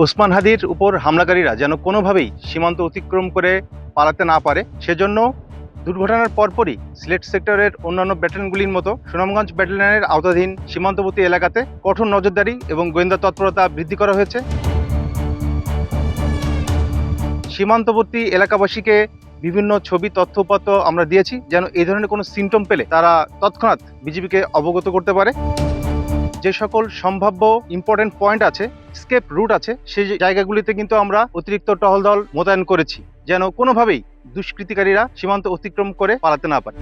ওসমান হাদির উপর হামলাকারীরা যেন কোনোভাবেই সীমান্ত অতিক্রম করে পালাতে না পারে, সেজন্য দুর্ঘটনার পরপরই সিলেট সেক্টরের অন্যান্য ব্যাটালিয়নগুলির মতো সুনামগঞ্জ ব্যাটালিয়নের আওতাধীন সীমান্তবর্তী এলাকাতে কঠোর নজরদারি এবং গোয়েন্দা তৎপরতা বৃদ্ধি করা হয়েছে। সীমান্তবর্তী এলাকাবাসীকে বিভিন্ন ছবি, তথ্যপত্র আমরা দিয়েছি যেন এই ধরনের কোনো সিমটম পেলে তারা তৎক্ষণাৎ বিজেপিকে অবগত করতে পারে। যে সকল সম্ভাব্য ইম্পর্টেন্ট পয়েন্ট আছে স্কেপ রুট আছে, সেই জায়গাগুলিতে কিন্তু আমরা অতিরিক্ত টহল দল মোতায়েন করেছি, যেন কোনোভাবেই দুষ্কৃতিকারীরা সীমান্ত অতিক্রম করে পালাতে না পারে।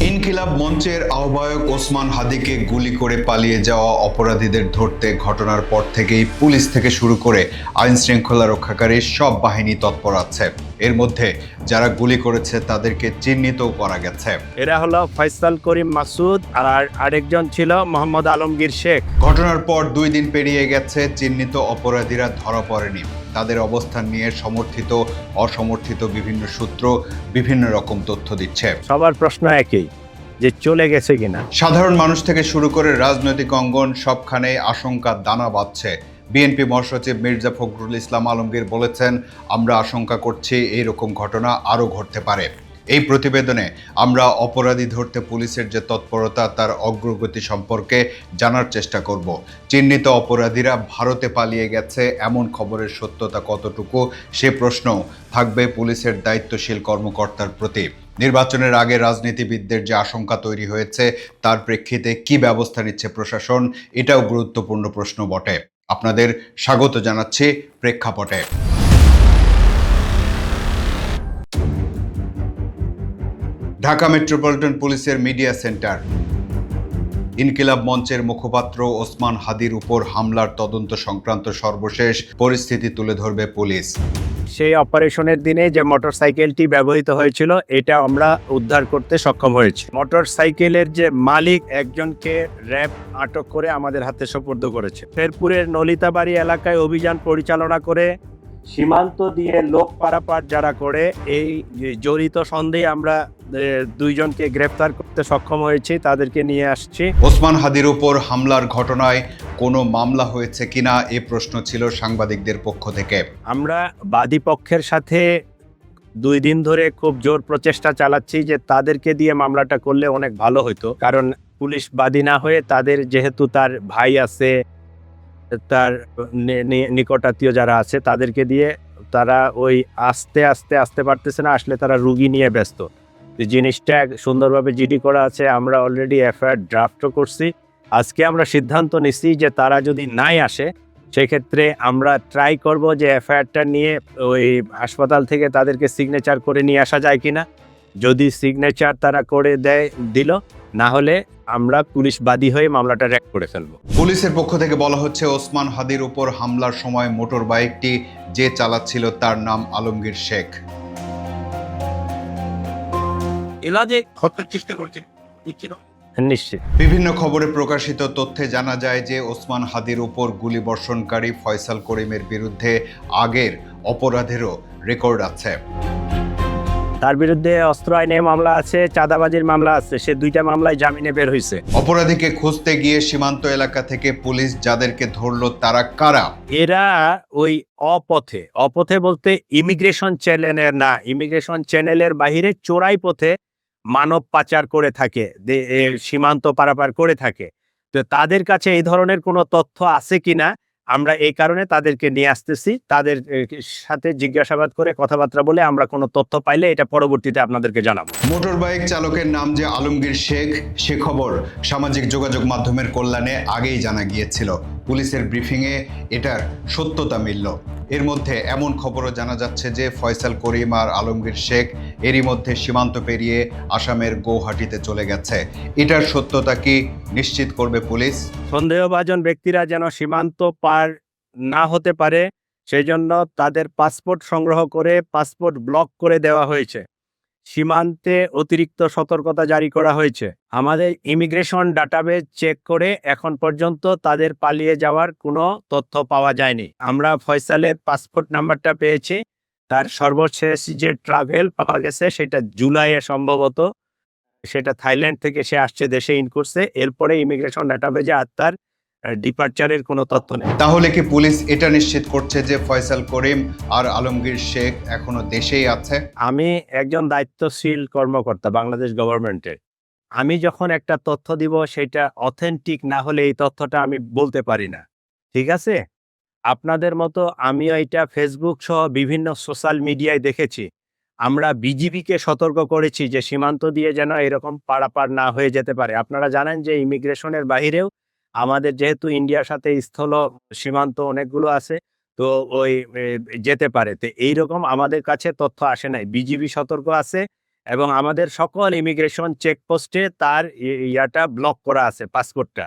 ইনকিলাব মঞ্চের আহ্বায়ক ওসমান হাদিকে গুলি করে পালিয়ে যাওয়া অপরাধীদের ধরতে ঘটনার পর থেকেই পুলিশ থেকে শুরু করে আইন শৃঙ্খলা রক্ষাকারী সব বাহিনী তৎপর আছে। এর মধ্যে যারা গুলি করেছে তাদেরকে চিহ্নিত করা গেছে। এরা হলো ফয়সাল করিম মাসুদ আর আরেকজন ছিল মোহাম্মদ আলমগীর শেখ। ঘটনার পর দুই দিন পেরিয়ে গেছে চিহ্নিত অপরাধীরা ধরা পড়েনি। তাদের অবস্থান নিয়ে সমর্থিত অসমর্থিত বিভিন্ন সূত্র বিভিন্ন রকম তথ্য দিচ্ছে। সবার প্রশ্ন একই যে চলে গেছে কিনা? সাধারণ মানুষ থেকে শুরু করে রাজনৈতিক অঙ্গন সবখানে আশঙ্কা দানা বাঁধছে। বিএনপি মহাসচিব মির্জা ফখরুল ইসলাম আলমগীর বলেছেন আমরা আশঙ্কা করছি এই রকম ঘটনা আরও ঘটতে পারে। এই প্রতিবেদনে আমরা অপরাধী ধরতে পুলিশের যে তৎপরতা, তার অগ্রগতি সম্পর্কে জানার চেষ্টা করব। চিহ্নিত অপরাধীরা ভারতে পালিয়ে গেছে, এমন খবরের সত্যতা কতটুকু, সে প্রশ্ন থাকবে পুলিশের দায়িত্বশীল কর্মকর্তার প্রতি। নির্বাচনের আগে রাজনীতিবিদদের যে আশঙ্কা তৈরি হয়েছে, তার প্রেক্ষিতে কি ব্যবস্থা নিচ্ছে প্রশাসন, এটাও গুরুত্বপূর্ণ প্রশ্ন বটে। আপনাদের স্বাগত জানাচ্ছি প্রেক্ষাপটে। ঢাকা মেট্রোপলিটন পুলিশের মিডিয়া সেন্টার। ইনকিলাব মঞ্চের মুখপাত্র ওসমান হাদির উপর হামলার তদন্ত সংক্রান্ত সর্বশেষ পরিস্থিতি তুলে ধরবে পুলিশ। সেই অপারেশনের দিনে যে মোটরসাইকেলটি ব্যবহৃত হয়েছিল, এটা আমরা উদ্ধার করতে সক্ষম হয়েছি। মোটরসাইকেলের যে মালিক একজনকে র্যাব আটক করে আমাদের হাতে সোপর্দ করেছে। শেরপুরের নলিতাবাড়ি এলাকায় অভিযান পরিচালনা করে সীমান্ত দিয়ে লোক পারাপার যারা করে এই জড়িত সন্দেহে আমরা দুইজনকে গ্রেফতার করতে সক্ষম হয়েছি তাদেরকে নিয়ে আসছি। ওসমান হাদির উপর হামলার ঘটনায় কোনো মামলা হয়েছে কিনা এ প্রশ্ন ছিল সাংবাদিকদের পক্ষ থেকে। আমরা বাদী পক্ষের সাথে দুই দিন ধরে খুব জোর প্রচেষ্টা চালাচ্ছি যে তাদেরকে দিয়ে মামলাটা করলে অনেক ভালো হতো কারণ পুলিশ বাদী না হয়ে তাদের যেহেতু তার ভাই আছে তার নি- নি- নিকটাত্মীয় যারা আছে তাদেরকে দিয়ে তারা ওই আস্তে আস্তে, আসতে পারতেছে না, আসলে তারা রুগী নিয়ে ব্যস্ত। জিনিসটা সুন্দরভাবে জিডি করা আছে, আমরা অলরেডি এফআইআর ড্রাফটও করছি। আজকে আমরা সিদ্ধান্ত নিচ্ছি যে তারা যদি নাই আসে, সেক্ষেত্রে আমরা ট্রাই করব যে এফআইআরটা নিয়ে ওই হাসপাতাল থেকে তাদেরকে সিগনেচার করে নিয়ে আসা যায় কিনা। যদি সিগনেচার তারা করে দেয়, দিল না হলে আমরা পুলিশ বাদী হয়ে মামলাটা র্যাক করে ফেলব। পুলিশের পক্ষ থেকে বলা হচ্ছে ওসমান হাদির উপর হামলার সময় মোটর বাইকটি যে চালাচ্ছিল তার নাম আলমগীর শেখ। এলাজে হত্যার চেষ্টা করছে নিশ্চিত। বিভিন্ন খবরে প্রকাশিত তথ্যে জানা যায় যে ওসমান হাদির উপর গুলিবর্ষণকারী ফয়সাল করিমের বিরুদ্ধে আগের অপরাধেরও রেকর্ড আছে। তার বিরুদ্ধে অস্ত্র আইনে মামলা আছে চাঁদাবাজির মামলা আছে সে দুইটা মামলায় জামিনে বের হয়েছে অপরাধীকে খুঁজতে গিয়ে সীমান্ত এলাকা থেকে পুলিশ যাদেরকে ধরলো তারা কারা? এরা ওই অপথে অপথে বলতে ইমিগ্রেশন চ্যানেলের না ইমিগ্রেশন চ্যানেলের বাহিরে চোরাই পথে মানব পাচার করে থাকে সীমান্ত পারাপার করে থাকে। তো তাদের কাছে এই ধরনের কোনো তথ্য আছে কিনা? আমরা এই কারণে তাদেরকে নিয়ে আসতেছি। তাদের সাথে জিজ্ঞাসাবাদ করে কথাবার্তা বলে আমরা কোনো তথ্য পাইলে এটা পরবর্তীতে আপনাদেরকে জানাব। মোটর বাইক চালকের নাম যে আলমগীর শেখ, সে খবর সামাজিক যোগাযোগ মাধ্যমের কল্যাণে আগেই জানা গিয়েছিল। পুলিশের ব্রিফিংয়ে এটার সত্যতা মিলল। এর মধ্যে এমন খবরও জানা যাচ্ছে যে ফয়সাল করিম আর আলমগীর শেখ এরই মধ্যে সীমান্ত পেরিয়ে আসামের গৌহাটিতে চলে গেছে। এটার সত্যতা কি নিশ্চিত করবে পুলিশ? সন্দেহভাজন ব্যক্তিরা যেন সীমান্ত পার না হতে পারে সেই জন্য তাদের পাসপোর্ট সংগ্রহ করে পাসপোর্ট ব্লক করে দেওয়া হয়েছে। সীমান্তে অতিরিক্ত সতর্কতা জারি করা হয়েছে। আমাদের ইমিগ্রেশন ডাটাবেজ চেক করে এখন পর্যন্ত তাদের পালিয়ে যাওয়ার কোনো তথ্য পাওয়া যায়নি। আমরা ফয়সালের পাসপোর্ট নাম্বারটা পেয়েছি। তার সর্বশেষ যে ট্রাভেল পাওয়া গেছে সেটা জুলাইয়ে সম্ভবত। সেটা থাইল্যান্ড থেকে সে আসছে দেশে ইন করছে এরপরে ইমিগ্রেশন ডাটাবেজে আর তার ডিপার্চারের কোনো তথ্য নেই। তাহলে কি পুলিশ এটা নিশ্চিত করছে যে ফয়সাল করিম আর আলমগীর শেখ এখনও দেশেই আছে? আমি একজন দায়িত্বশীল কর্মকর্তা বাংলাদেশ গভর্নমেন্টের আমি যখন একটা তথ্য দিব সেটা অথেন্টিক না হলে এই তথ্যটা আমি বলতে পারি না। ঠিক আছে? আপনাদের মতো আমিও এটা ফেসবুক সহ বিভিন্ন সোশ্যাল মিডিয়ায় দেখেছি। আমরা বিজিবিকে সতর্ক করেছি যে সীমান্ত দিয়ে যেন এরকম পারাপার না হয়ে যেতে পারে। আপনারা জানেন যে ইমিগ্রেশনের বাহিরেও আমাদের যেহেতু ইন্ডিয়ার সাথে স্থল সীমান্ত অনেকগুলো আছে, তো ওই যেতে পারে। তো এইরকম আমাদের কাছে তথ্য আসে নাই। বিজিবি সতর্ক আছে এবং আমাদের সকল ইমিগ্রেশন চেকপোস্টে তার ইয়াটা ব্লক করা আছে, পাসপোর্টটা।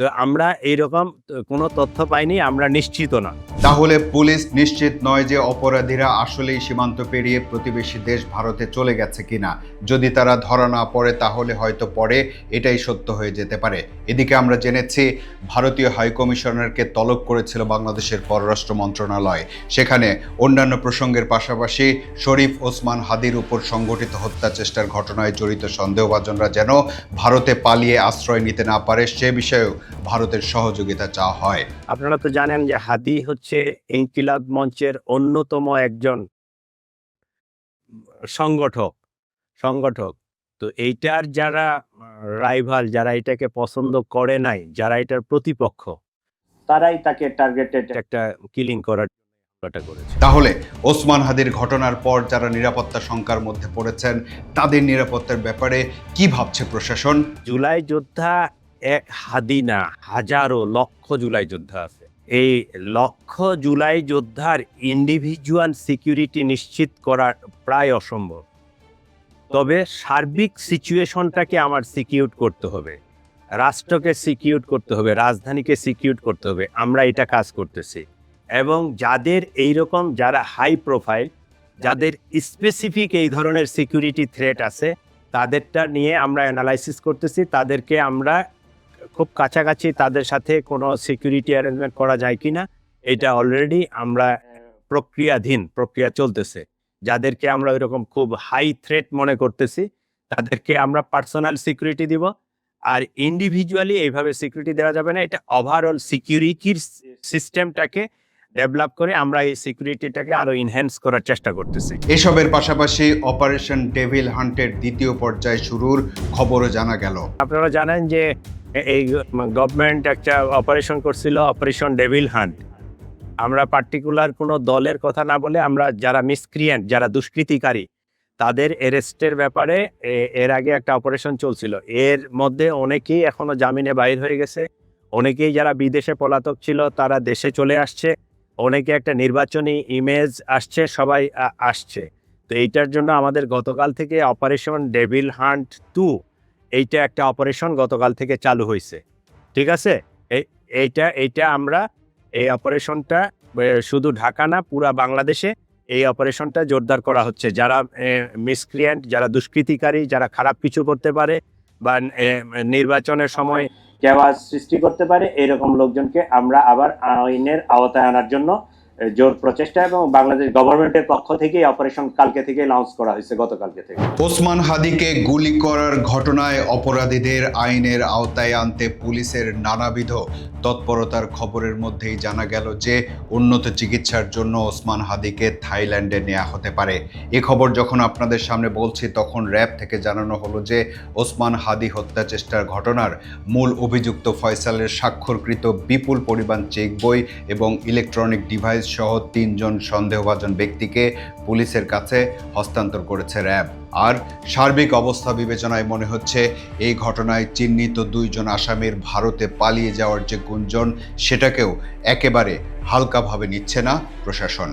তো আমরা এইরকম কোনো তথ্য পাইনি, আমরা নিশ্চিত না। তাহলে পুলিশ নিশ্চিত নয় যে অপরাধীরা আসলেই সীমান্ত পেরিয়ে প্রতিবেশী দেশ ভারতে চলে গেছে কিনা। যদি তারা ধরা না পড়ে, তাহলে হয়তো পরে এটাই সত্য হয়ে যেতে পারে। এদিকে আমরা জেনেছি, ভারতীয় হাইকমিশনারকে তলব করেছিল বাংলাদেশের পররাষ্ট্র মন্ত্রণালয়। সেখানে অন্যান্য প্রসঙ্গের পাশাপাশি শরীফ ওসমান হাদির উপর সংগঠিত হত্যা চেষ্টার ঘটনায় জড়িত সন্দেহভাজনরা যেন ভারতে পালিয়ে আশ্রয় নিতে না পারে, সে বিষয়েও ভারতের সহযোগিতা চাওয়া হয়। আপনারা তো জানেন যে হাদি হচ্ছে ইনকিলাব মঞ্চের অন্যতম একজন সংগঠক সংগঠক। তো এইটার যারা রাইভাল যারা এটাকে পছন্দ করে নাই যারা এটার প্রতিপক্ষ তারাই তাকে টার্গেটেড একটা কিলিং করার করেছে। তাহলে ওসমান হাদির ঘটনার পর যারা নিরাপত্তা শঙ্কার মধ্যে পড়েছেন তাদের নিরাপত্তার ব্যাপারে কি ভাবছে প্রশাসন? জুলাই যোদ্ধা এক হাদিনা, হাজারো লক্ষ জুলাই যোদ্ধা আছে। এই লক্ষ জুলাই যোদ্ধার ইন্ডিভিজুয়াল সিকিউরিটি নিশ্চিত করা প্রায় অসম্ভব। তবে সার্বিক সিচুয়েশনটাকে আমার সিকিউর করতে হবে। রাষ্ট্রকে সিকিউর করতে হবে, রাজধানীকে সিকিউর করতে হবে, আমরা এটা কাজ করতেছি। এবং যাদের এইরকম, যারা হাই প্রোফাইল যাদের স্পেসিফিক এই ধরনের সিকিউরিটি থ্রেট আছে, তাদেরটা নিয়ে আমরা অ্যানালাইসিস করতেছি, তাদেরকে আমরা খুব কাছাকাছি তাদের সাথে কোনো সিকিউরিটি অ্যারেঞ্জমেন্ট করা যায় কিনা এটা অলরেডি আমরা প্রক্রিয়াধীন প্রক্রিয়া চলতেছে। যাদেরকে আমরা ওইরকম খুব হাই থ্রেট মনে করতেছি তাদেরকে আমরা পার্সোনাল সিকিউরিটি দিব। আর ইন্ডিভিজুয়ালি এইভাবে সিকিউরিটি দেওয়া যাবে না এটা ওভারঅল সিকিউরিটির সিস্টেমটাকে ডেভেলপ করে আমরা এই সিকিউরিটিটাকে আরও ইনহ্যান্স করার চেষ্টা করতেছি। এসবের পাশাপাশি অপারেশন ডেভিল হান্টের দ্বিতীয় পর্যায় শুরুর খবরও জানা গেল। আপনারা জানেন যে এই গভর্নমেন্ট একটা অপারেশন করছিল অপারেশন ডেভিল হান্ট আমরা পার্টিকুলার কোনো দলের কথা না বলে আমরা যারা মিসক্রিয়েন্ট যারা দুষ্কৃতিকারী, তাদের এরেস্টের ব্যাপারে এর আগে একটা অপারেশন চলছিল। এর মধ্যে অনেকেই এখনও জামিনে বাইর হয়ে গেছে। অনেকেই যারা বিদেশে পলাতক ছিল, তারা দেশে চলে আসছে। অনেকে একটা নির্বাচনী ইমেজ আসছে, সবাই আসছে। তো এইটার জন্য আমাদের গতকাল থেকে অপারেশন ডেভিল হান্ট টু এইটা একটা অপারেশন গতকাল থেকে চালু হয়েছে ঠিক আছে? এই- এইটা এইটা আমরা এই অপারেশনটা শুধু ঢাকা না, পুরা বাংলাদেশে এই অপারেশনটা জোরদার করা হচ্ছে। যারা মিসক্রিয়েন্ট যারা দুষ্কৃতিকারী, যারা খারাপ কিছু করতে পারে বা নির্বাচনের সময় সৃষ্টি করতে পারে, এরকম লোকজনকে আমরা আবার আইনের আওতায় আনার জন্য জোর প্রচেষ্টা এবং বাংলাদেশ গভর্নমেন্টের পক্ষ থেকে অপারেশন কালকে থেকে লঞ্চ করা হয়েছে, গতকালকে থেকে। ওসমান হাদিকে গুলি করার ঘটনায় অপরাধীদের আইনের আওতায় আনতে পুলিশের নানাবিধ তৎপরতার খবরের মধ্যেই জানা গেল যে, উন্নত চিকিৎসার জন্য ওসমান হাদিকে থাইল্যান্ডে নেওয়া হতে পারে। এ খবর যখন আপনাদের সামনে বলছি, তখন র্যাব থেকে জানানো হলো যে, ওসমান হাদি হত্যা চেষ্টার ঘটনার মূল অভিযুক্ত ফয়সালের স্বাক্ষরকৃত বিপুল পরিমাণ চেক বই এবং ইলেকট্রনিক ডিভাইস সহ তিনজন সন্দেহভাজন ব্যক্তিকে পুলিশের কাছে হস্তান্তর করেছে র্যাব। আর সার্বিক অবস্থা বিবেচনায় মনে হচ্ছে এই ঘটনায় চিহ্নিত দুইজন আসামির ভারতে পালিয়ে যাওয়ার যে গুঞ্জন, সেটাকেও একেবারে হালকাভাবে নিচ্ছে না প্রশাসন।